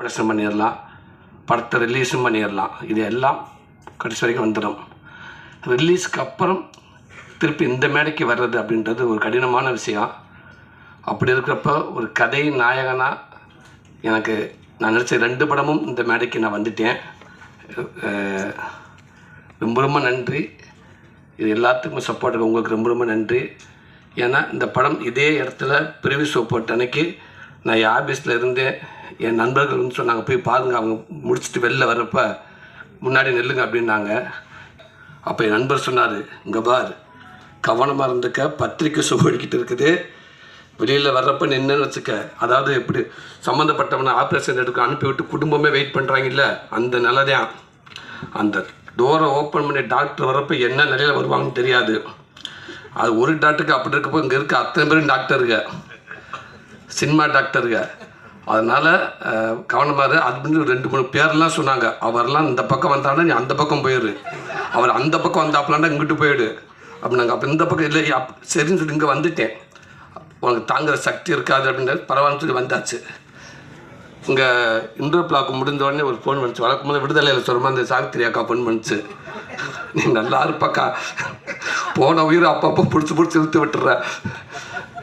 Production பண்ணிடலாம். படத்தை ரிலீஸும் பண்ணிடலாம். இது எல்லாம் கடைசி வரைக்கும் வந்துடும். ரிலீஸ்க்கு அப்புறம் திருப்பி இந்த மேடைக்கு வர்றது அப்படின்றது ஒரு கடினமான விஷயம். அப்படி இருக்கிறப்ப ஒரு கதை நாயகனாக எனக்கு நான் நினச்ச ரெண்டு படமும் இந்த மேடைக்கு நான் வந்துட்டேன். ரொம்ப ரொம்ப நன்றி. இது எல்லாத்துக்கும் சப்போர்ட் உங்களுக்கு ரொம்ப ரொம்ப நன்றி. ஏன்னா இந்த படம் இதே இடத்துல பிரிவு ஷோ அன்னைக்கு நான் ஆஃபீஸில் இருந்தேன். என் நண்பர்கள் வந்து சொன்னாங்க போய் பாருங்க அவங்க முடிச்சுட்டு வெளில வரப்போ முன்னாடி நெல்லுங்க அப்படின்னாங்க. அப்போ என் நண்பர் சொன்னார் இங்கே பார் கவனமாக இருந்துக்க பத்திரிக்கை சுவடிக்கிட்டு இருக்குது. வெளியில் வர்றப்ப நின்றுன்னு வச்சுக்க. அதாவது இப்படி சம்மந்தப்பட்டவனை ஆப்ரேஷன் எடுக்க அனுப்பிவிட்டு குடும்பமே வெயிட் பண்ணுறாங்கல்ல அந்த நிலதான். அந்த டோரை ஓப்பன் பண்ணி டாக்டர் வர்றப்ப என்ன நிலையில் வருவாங்கன்னு தெரியாது. அது ஒரு டாக்டருக்கு அப்படி இருக்கப்போ இங்கே இருக்க அத்தனை பேரும் டாக்டருங்க சினிமா டாக்டருங்க அதனால் கவனமாக அது அப்படின்னு ரெண்டு மூணு பேர்லாம் சொன்னாங்க. அவர்லாம் இந்த பக்கம் வந்தாங்கன்னா நீ அந்த பக்கம் போயிடு அவர் அந்த பக்கம் வந்தாப்புலாண்டா இங்கிட்டு போயிடு. அப்படின்னாங்க அப்போ இந்த பக்கம் இல்லை அப் சரின்னு சொல்லி இங்கே வந்துட்டேன். உனக்கு தாங்குகிற சக்தி இருக்காது அப்படின்றது பரவாயில்லன்னு சொல்லி வந்தாச்சு. இங்கே இன்டர் பிளாக் முடிஞ்ச உடனே ஒரு ஃபோன் வந்துச்சு. வழக்கம் போது விடுதலையில் சொல்லுமா அந்த சாவித்திரி அக்கா ஃபோன் பண்ணிச்சு நீ நல்லா இருப்பாக்கா. போன உயிரை அப்பப்போ பிடிச்சி பிடிச்சி இழுத்து விட்டுற.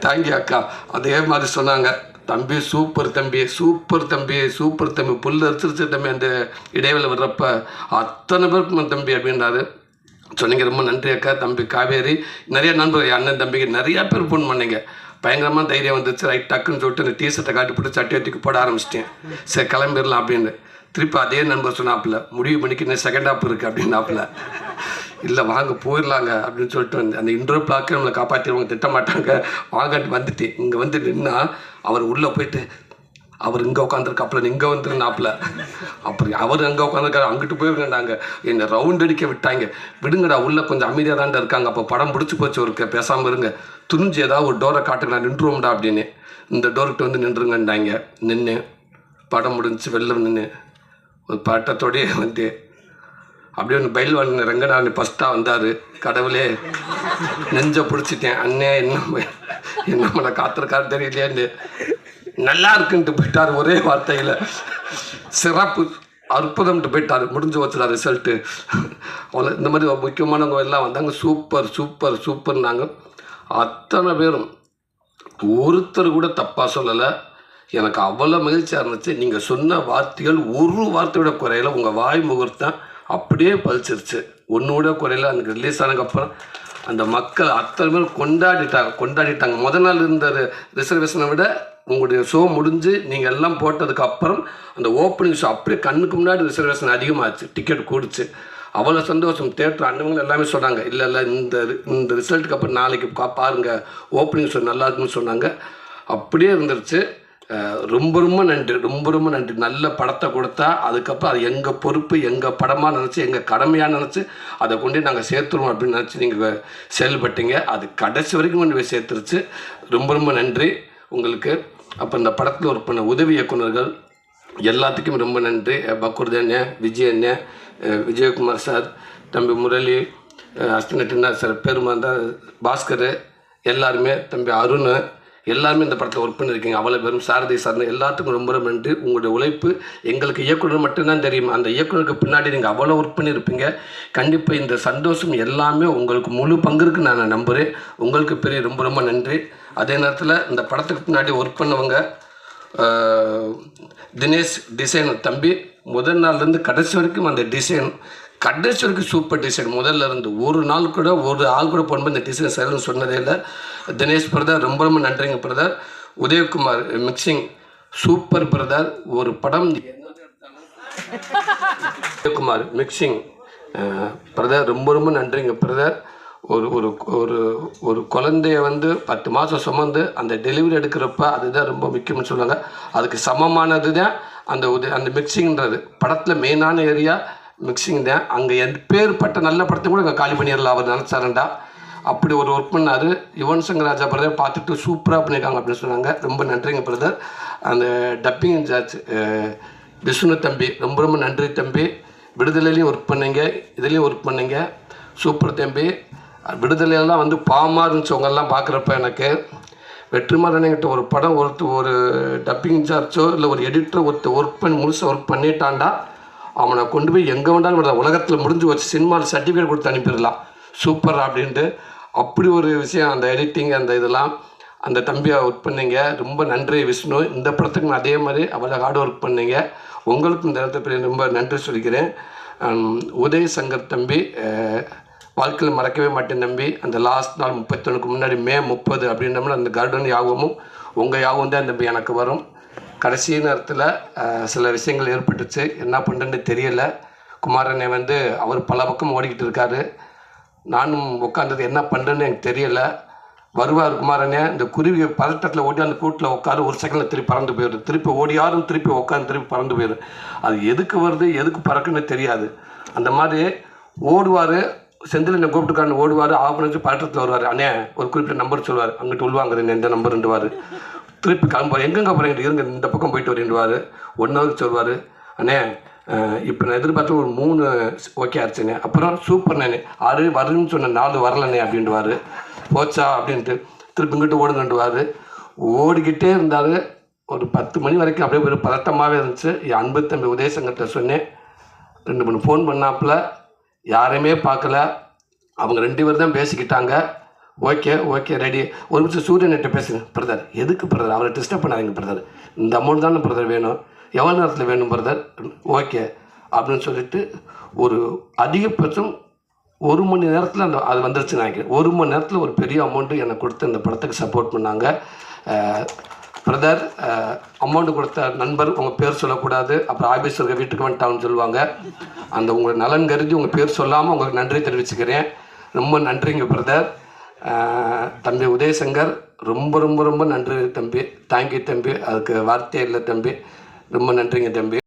தேங்க்யூ அக்கா. அதே மாதிரி சொன்னாங்க. தம்பி சூப்பர் தம்பி சூப்பர் தம்பி சூப்பர் தம்பி. புல் அரிச்சிருச்சு தம்பி அந்த இடைவேளை வர்றப்ப. அத்தனை பேருக்கும் தம்பி அப்படின்றாரு. சொன்னீங்க ரொம்ப நன்றி அக்கா தம்பி காவேரி. நிறைய நண்பர்கள் அண்ணன் தம்பிக்கு நிறையா பேர் ஃபோன் பண்ணீங்க. பயங்கரமாக தைரியம் வந்துச்சு ரைட் டக்குன்னு சொல்லிட்டு அந்த டீஷர்ட்டை காட்டி போட்டு சட்டி தூக்கி போட ஆரம்பிச்சிட்டேன். சரி கிளம்பிடலாம் அப்படின்னு. திருப்பி அதே நண்பர் சொன்னாப்புல முடிவு பண்ணிக்கு இன்னும் செகண்ட் ஆப் இருக்குது அப்படின்னாப்புல. இல்லை வாங்க போயிடலாங்க அப்படின்னு சொல்லிட்டு வந்து அந்த இன்டர்வியூ பிளாக்கை நம்மளை காப்பாற்றிடுவாங்க திட்ட மாட்டாங்க வந்துட்டு இங்கே வந்து நின்னா அவர் உள்ளே போயிட்டு அவர் இங்கே உட்காந்துருக்காப்புல இங்கே வந்துருந்தாப்புல அப்படி அவர் அங்கே உட்காந்துருக்காரு அங்கிட்டு போயிருந்தாங்க என்னை ரவுண்ட் அடிக்க விட்டாங்க. விடுங்கடா உள்ளே கொஞ்சம் அமைதியாக தாண்டா இருக்காங்க. அப்போ படம் பிடிச்சி போச்சு ஒரு பேசாமல் இருங்க. துணிஞ்சு ஏதாவது ஒரு டோரை காட்டுங்க நான் நின்றுவோம்டா அப்படின்னு. இந்த டோர்கிட்ட வந்து நின்றுங்கண்டாங்க நின்று படம் முடிஞ்சு வெளில நின்று ஒரு பட்டத்தோடையே வந்து அப்படியே ஒன்று பயில்வான் ரங்கநாதன் ஃபஸ்ட்டாக வந்தார். கடவுளே நெஞ்ச பிடிச்சிட்டேன். அண்ணே என்ன என்ன பண்ண காத்திருக்காரு தெரியலையான்னு. நல்லா இருக்குன்ட்டு போயிட்டார் ஒரே வார்த்தையில். சிறப்பு அற்புதம்ட்டு போயிட்டார். முடிஞ்சு வச்சுட்டார் ரிசல்ட்டு அவ்வளோ இந்த மாதிரி முக்கியமானவங்க எல்லாம் வந்தாங்க. சூப்பர் சூப்பர் சூப்பர்னாங்க அத்தனை பேரும். ஒருத்தர் கூட தப்பாக சொல்லலை. எனக்கு அவ்வளோ மகிழ்ச்சியாக இருந்துச்சு. நீங்கள் சொன்ன வார்த்தைகள் ஒரு வார்த்தையோட குறையில். உங்கள் வாய் முகூர்த்தம் அப்படியே பழிச்சிருச்சு. ஒன்றோட குறையில எனக்கு ரிலீஸ் ஆனதுக்கப்புறம் அந்த மக்கள் அத்தனை பேர் கொண்டாடிட்டாங்க கொண்டாடிட்டாங்க. முத நாள் இருந்த ரிசர்வேஷனை விட உங்களுடைய ஷோ முடிஞ்சு நீங்கள் எல்லாம் போட்டதுக்கு அப்புறம் அந்த ஓப்பனிங் ஷோ அப்படியே கண்ணுக்கு முன்னாடி ரிசர்வேஷன் அதிகமாச்சு டிக்கெட் கூடிச்சு. அவ்வளோ சந்தோஷம். தேட்டர் அண்ணவங்க எல்லாமே சொன்னாங்க இல்லை இல்லை இந்த இந்த ரிசல்ட்டுக்கு அப்புறம் நாளைக்கு பாருங்கள் ஓப்பனிங் ஷோ நல்லா இருக்குன்னு சொன்னாங்க. அப்படியே இருந்துருச்சு. ரொம்ப ரொம்ப நன்றி ரொம்ப ரொம்ப நன்றி. நல்ல படத்தை கொடுத்தா அதுக்கப்புறம் அது எங்கள் பொறுப்பு எங்கள் படமாக நினச்சி எங்கள் கடமையாக நினச்சி அதை கொண்டு நாங்கள் சேர்த்துருவோம் அப்படின்னு நினச்சி நீங்கள் செயல்பட்டீங்க. அது கடைசி வரைக்கும் கொண்டு போய் சேர்த்துருச்சு. ரொம்ப ரொம்ப நன்றி உங்களுக்கு. அப்போ இந்த படத்தில் ஒரு பண்ண உதவி இயக்குனர்கள் எல்லாத்துக்கும் ரொம்ப நன்றி. அஹ் அண்ணன் விஜய் அண்ணன் விஜயகுமார் சார் தம்பி முரளி அஹ் சார் பெருமாந்தா பாஸ்கர் எல்லாருமே தம்பி அருண் எல்லாருமே இந்த படத்தில் ஒர்க் பண்ணியிருக்கீங்க அவ்வளோ பேரும் சாரதி சார்ந்த எல்லாத்துக்கும் ரொம்ப ரொம்ப நன்றி. உங்களுடைய உழைப்பு எங்களுக்கு இயக்குனர் மட்டும்தான் தெரியும். அந்த இயக்குனருக்கு பின்னாடி நீங்கள் அவ்வளோ ஒர்க் பண்ணியிருப்பீங்க கண்டிப்பாக இந்த சந்தோஷம் எல்லாமே உங்களுக்கு முழு பங்கு இருக்குன்னு நான் நம்புகிறேன் உங்களுக்கு பெரிய ரொம்ப ரொம்ப நன்றி. அதே நேரத்தில் இந்த படத்துக்கு பின்னாடி ஒர்க் பண்ணவங்க தினேஷ் டிசைன் தம்பி முதல் நாள்லேருந்து கடைசி வரைக்கும் அந்த டிசைன் கடைசி வரைக்கும் சூப்பர் டிசைன். முதல்ல இருந்து ஒரு நாள் கூட ஒரு ஆள் கூட போகும்போது இந்த டிசைன் சரின்னு சொன்னதே இல்லை. தினேஷ் பிரதர் ரொம்ப ரொம்ப நன்றிங்க brother. Udayakumar mixing super brother. ஒரு படம் உதயகுமார் மிக்சிங் பிரதர் ரொம்ப ரொம்ப நன்றிங்க பிரதர். ஒரு ஒரு ஒரு ஒரு குழந்தைய வந்து பத்து மாதம் சுமந்து அந்த டெலிவரி எடுக்கிறப்ப அதுதான் ரொம்ப முக்கியம்னு சொல்லுவாங்க. அதுக்கு சமமானது தான் அந்த உத அந்த மிக்சிங்கிறது படத்தில் மெயினான ஏரியா மிக்சிங் தான். அங்கே எப்பேற்பட்ட நல்ல படத்தை கூட அங்கே காலி பண்ணிடலாம். அவர் நினச்சாரண்டா. அப்படி ஒரு ஒர்க் பண்ணார். யுவன் சங்கர் ராஜா பிரதர் பார்த்துட்டு சூப்பராக பண்ணியிருக்காங்க அப்படின்னு சொன்னாங்க. ரொம்ப நன்றிங்க பிரதர் அந்த டப்பிங் இன்சார்ஜ் விஷ்ணு தம்பி ரொம்ப ரொம்ப நன்றி தம்பி. விடுதலையிலையும் ஒர்க் பண்ணீங்க. இதுலேயும் ஒர்க் பண்ணீங்க. சூப்பர் தம்பி. விடுதலையெல்லாம் வந்து பாமாக இருந்துச்சவங்கெல்லாம் பார்க்குறப்ப எனக்கு வெற்றிமாறன்கிட்ட ஒரு படம் ஒருத்தர் ஒரு டப்பிங் இன்சார்ஜோ இல்லை ஒரு எடிட்டர் ஒருத்தர் ஒர்க் பண்ணி முழுசாக ஒர்க் பண்ணிட்டான்டா. அவனை கொண்டு போய் எங்கே வேண்டாலும் விடலாம் உலகத்தில் முடிஞ்சு வச்சு சினிமாவில் சர்டிஃபிகேட் கொடுத்து அனுப்பிடலாம். சூப்பர் அப்படின்ட்டு. அப்படி ஒரு விஷயம் அந்த எடிட்டிங் அந்த இதெல்லாம் அந்த தம்பியை ஒர்க் பண்ணீங்க. ரொம்ப நன்றி விஷ்ணு. இந்த படத்துக்கு அதே மாதிரி அவ்வளோ ஹார்ட் ஒர்க் பண்ணீங்க. உங்களுக்கு இந்த இடத்துல ரொம்ப நன்றி சொல்லிக்கிறேன். உதய உதய் சங்கர் தம்பி வாழ்க்கையில் மறக்கவே மாட்டேன் தம்பி. அந்த லாஸ்ட் நாள் முப்பத்தொன்னுக்கு முன்னாடி மே முப்பது அப்படின்றோம்னா அந்த கார்டன் யாகமும் உங்கள் யாகம் தான் தம்பி எனக்கு வரும். கடைசி நேரத்தில் சில விஷயங்கள் ஏற்பட்டுச்சு. என்ன பண்ணுறேன்னு தெரியலை. குமாரனை வந்து அவர் பல பக்கம் ஓடிக்கிட்டு இருக்காரு. நானும் உட்காந்தது என்ன பண்ணுறேன்னு எனக்கு தெரியலை. வருவார் குமாரனே இந்த குருவி பதட்டத்தில் ஓடி அந்த கூட்டில் உட்காரு ஒரு செகண்டில் திருப்பி பறந்து போயிடும் திருப்பி ஓடியாரும் திருப்பி உட்காந்து திருப்பி பறந்து போயிடும் அது எதுக்கு வருது எதுக்கு பறக்குன்னு தெரியாது. அந்த மாதிரி ஓடுவார் செந்தில் கூப்பிட்டுக்காரன் ஓடுவார் ஆஃப் பண்ணி பதட்டத்தில் வருவார். அண்ணே ஒரு குறிப்பிட்ட நம்பர் சொல்லுவார். அங்கிட்டு உள்வாங்குறேன் எந்த நம்பர்ன்றவார் திருப்பி கிளம்புவார். எங்கெங்க போகிறீங்க இருங்க இந்த பக்கம் போயிட்டு வரேன்டுவார் ஒன் ஹவர் சொல்வார் அண்ணே இப்போ நான் எதிர்பார்த்து ஒரு மூணு ஓகே ஆச்சுண்ணே. அப்புறம் சூப்பர் நானே ஆறு வருன்னு சொன்ன நாலு வரலண்ணே அப்படின்டுவார் போச்சா? அப்படின்ட்டு திருப்பி இங்கிட்டு ஓடுங்கண்டுவார் ஓடிக்கிட்டே இருந்தார். ஒரு பத்து மணி வரைக்கும் அப்படியே ஒரு பதட்டமாகவே இருந்துச்சு. என் அன்பு தம்பி உதயசங்கர்கிட்ட சொன்னேன். ரெண்டு மூணு ஃபோன் பண்ணாப்புல. யாரையுமே பார்க்கல. அவங்க ரெண்டு பேர் தான் பேசிக்கிட்டாங்க. ஓகே ஓகே ரெடி ஒரு நிமிஷம் சூரியன்கிட்ட பேசுங்க பிரதர் எதுக்கு பிரதர் அவரை டிஸ்டர்ப் பண்ணாதீங்க பிரதர் இந்த அமௌண்ட் தானே பிரதர் வேணும். எவ்வளோ நேரத்தில் வேணும் பிரதர் ஓகே அப்படின்னு சொல்லிட்டு ஒரு அதிகபட்சம் ஒரு மணி நேரத்தில் அந்த அது வந்துருச்சு நினைக்கிறேன். ஒரு மணி நேரத்தில் ஒரு பெரிய அமௌண்ட்டு எனக்கு கொடுத்து இந்த படத்துக்கு சப்போர்ட் பண்ணாங்க. பிரதர் அமௌண்ட் கொடுத்த நண்பர் உங்கள் பேர் சொல்லக்கூடாது. அப்புறம் ஆஃபீஸ் இருக்க வீட்டுக்கு வந்துட்டாங்கன்னு சொல்லுவாங்க. அந்த உங்கள் நலன் கருதி உங்கள் பேர் சொல்லாமல் உங்களுக்கு நன்றி தெரிவிச்சுக்கிறேன். ரொம்ப நன்றிங்க பிரதர் தம்பி உதயசங்கர் ரொம்ப ரொம்ப ரொம்ப நன்றி தம்பி. தேங்க்யூ தம்பி. அதுக்கு வார்த்தையே இல்லை தம்பி. ரொம்ப நன்றிங்க தம்பி.